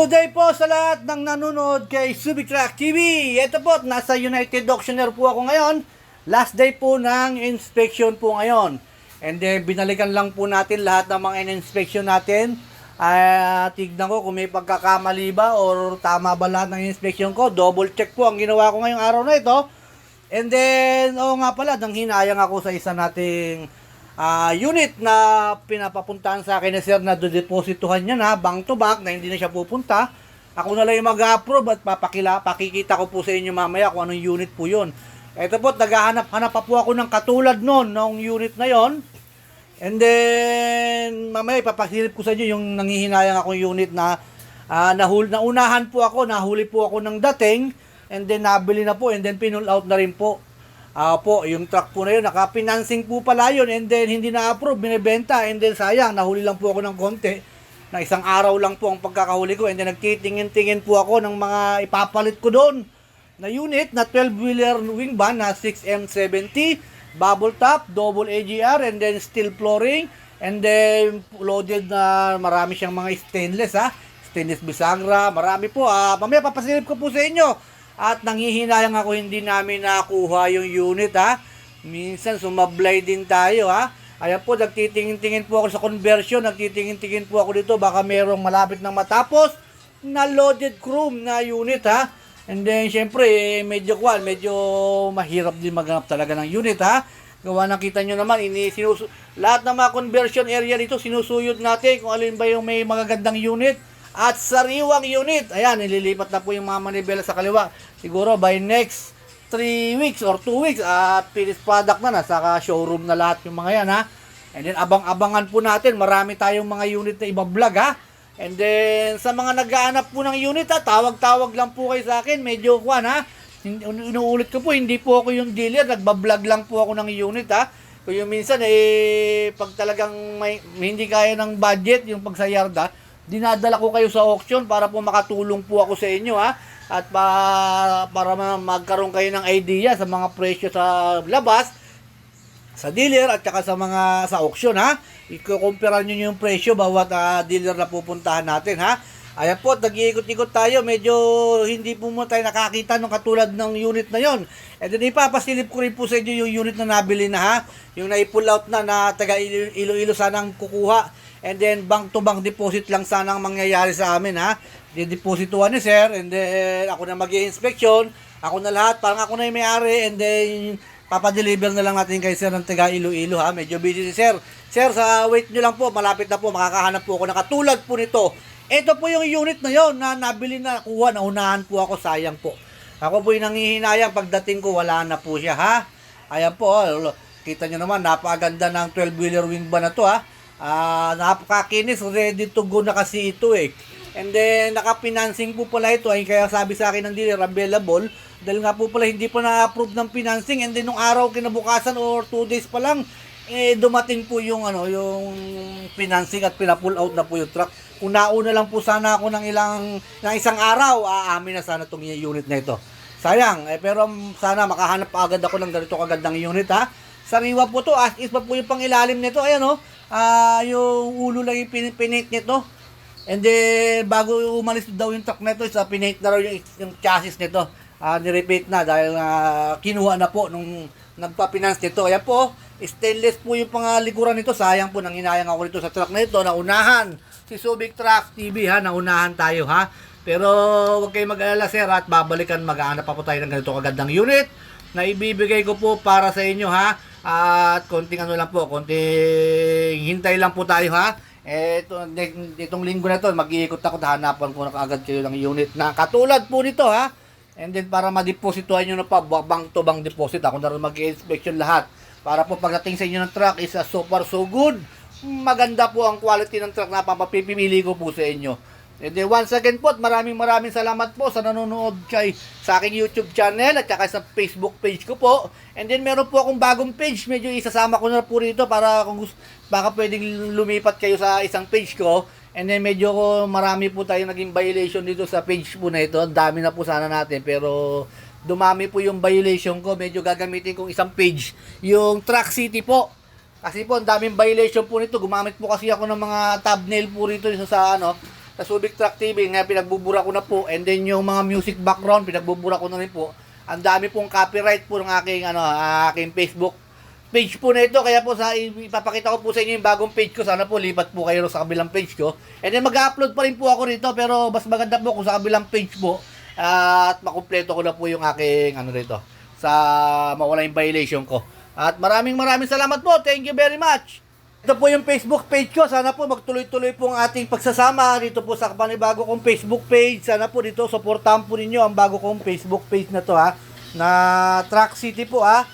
Good day po sa lahat ng nanonood kay Subitrack TV. Ito po, nasa United Auctioneer po ako ngayon. Last day po ng inspection po ngayon. And then, binalikan lang po natin lahat ng mga in-inspection natin. Ah, tignan ko kung may pagkakamali ba or tama ba lahat ng inspection ko. Double check po ang ginawa ko ngayong araw na ito. And then, oo nga pala, nang hinayang ako sa isa nating ah, unit na pinapapuntahan sa akin ni sir na depositohan niya na bank to bank na hindi na siya pupunta. Ako na lang yung mag-approve at papakila, pakikita ko po sa inyo mamaya kung anong unit po yun. Ito po, naghahanap-hanap pa po ako ng katulad nun, ng unit na yon. And then, mamaya ipapasilip ko sa inyo yung nangihinayang akong unit na ah, nahul, naunahan po ako, nahuli po ako ng dating, and then nabili na po, and then pinull out na rin po. Ah po, yung truck po na yun, naka-financing po pala yun, and then hindi na-approve, binibenta, and then sayang, nahuli lang po ako ng konti, na isang araw lang po ang pagkakahuli ko, and then nagtitingin-tingin po ako ng mga ipapalit ko doon. Na unit na 12-wheeler wing van na 6M70, bubble top, double AGR, and then steel flooring, and then loaded na marami siyang mga stainless ha, stainless bisagra, marami po. Ah, mamaya papasilip ko po sa inyo. At nanghihinayang ako hindi namin nakuha yung unit ha. Minsan sumablay din tayo ha. Ayan po, nagtitingin-tingin po ako sa conversion, nagtitingin-tingin po ako dito, baka merong malapit nang matapos na loaded chrome na unit ha. And then, syempre, eh, medyo kwan, medyo mahirap din maghanap talaga ng unit, ha? Gawa nakita nyo naman, ini, sinusu lahat ng mga conversion area dito, sinusuyod natin kung alin ba yung may magagandang unit at sariwang unit. Ayan, nililipat na po yung mga manibela sa kaliwa. Siguro by next 3 weeks or 2 weeks, at finished product na, nasa showroom na lahat yung mga yan, ha? And then, abang-abangan po natin, marami tayong mga unit na ibablog, ha? And then, sa mga nag-aanap po ng unit, ha, tawag-tawag lang po kayo sa akin. Medyo, kwan, ha? Inuulit ko po, hindi po ako yung dealer. Nagbablog lang po ako ng unit, ha? Kung yung minsan, eh, pag talagang may, hindi kaya ng budget, yung pag sa yard, ha, dinadala ko kayo sa auction para po makatulong po ako sa inyo, ha? At pa, para ma- magkaroon kayo ng idea sa mga presyo sa labas, sa dealer at saka sa mga sa auction ha. Iko-compare niyo yung presyo bawat ah, dealer na pupuntahan natin ha. Ayan po, nag-iikot-ikot tayo. Medyo hindi po mo tayo nakakita ng katulad ng unit na yon. And then ipapasilip ko rin po sa inyo yung unit na nabili na ha. Yung na-pull out na na taga Ilo- Iloilo sanang kukuha. And then bank to bank deposit lang sana ang mangyayari sa amin ha. Dideposituhan ni sir and then ako na mag inspection Ako na lahat, parang ako na yung may-ari and then papadeliver na lang natin kay sir ng taga Iloilo ha. Medyo busy si sir. Sir, sa wait nyo lang po, malapit na po, makakahanap po ako na katulad po nito. Ito po yung unit na yon na nabili na kuha, naunahan po ako, sayang po. Ako po yung nangihinayang, pagdating ko, wala na po siya ha. Ayan po, oh, kita nyo naman, napakaganda ng 12-wheeler wing ba na to ha. Ah, napakakinis, ready to go na kasi ito eh. And then, naka-financing po pala ito. Ay, kaya sabi sa akin ng dealer, available. Dahil nga po pala, hindi pa na-approve ng financing. And then, nung araw kinabukasan or 2 days pa lang, eh, dumating po yung, ano, yung financing at pina-pull out na po yung truck. Kung nauna lang po sana ako ng ilang, ng isang araw, aamin na sana itong unit na ito. Sayang, eh, pero sana makahanap agad ako ng ganito kagandang unit, ha? Sariwa po to, as is pa po yung pangilalim nito, ayan, oh. Ah, yung ulo lang yung pin- pinate nito. And then, bago umalis daw yung truck nito, isa pinate na raw yung, yung chassis nito. Ah, ni-repeat na dahil ah, kinuha na po nung nagpa-finance nito. Ayan po, stainless po yung pangalikuran nito. Sayang po, nang hinayang ako nito sa truck na ito. Naunahan, si Subic Truck TV ha, naunahan tayo ha. Pero huwag kayong mag-alala sir at babalikan, mag-aanap pa po tayo ng ganito kagandang unit na ibibigay ko po para sa inyo ha. At konting ano lang po, konting hintay lang po tayo ha. Eto, itong linggo na to, mag-iikot ako, hanapan ko na kaagad kayo ng unit na katulad po nito ha. And then para ma-depositohan nyo na pa, bank to bank deposit, ako na rin mag-inspection lahat. Para po pagdating sa inyo ng truck is a super so good. Maganda po ang quality ng truck na papapipili ko po sa inyo. And then once again po, maraming maraming salamat po sa nanonood kay sa aking YouTube channel at saka sa Facebook page ko po. And then meron po akong bagong page, medyo isasama ko na po rito para kung gusto, baka pwedeng lumipat kayo sa isang page ko. And then medyo ko marami po tayo naging violation dito sa page po na ito. Ang dami na po sana natin pero dumami po yung violation ko. Medyo gagamitin kong isang page. Yung Track City po. Kasi po, ang daming violation po nito. Gumamit po kasi ako ng mga thumbnail po rito sa ano, sa Subic Truck TV, nga pinagbubura ko na po. And then yung mga music background, pinagbubura ko na rin po. Ang dami pong copyright po ng aking, ano, aking Facebook page po na ito. Kaya po sa ipapakita ko po sa inyo yung bagong page ko. Sana po lipat po kayo sa kabilang page ko. And then mag-upload pa rin po ako rito. Pero mas maganda po kung sa kabilang page po. at makumpleto ko na po yung aking ano rito. Sa mawala yung violation ko. At maraming maraming salamat po. Thank you very much. Ito po yung Facebook page ko. Sana po magtuloy-tuloy po ang ating pagsasama dito po sa panibago kong Facebook page. Sana po dito supportahan po ninyo ang bago kong Facebook page na to ha. Na Track City po ha.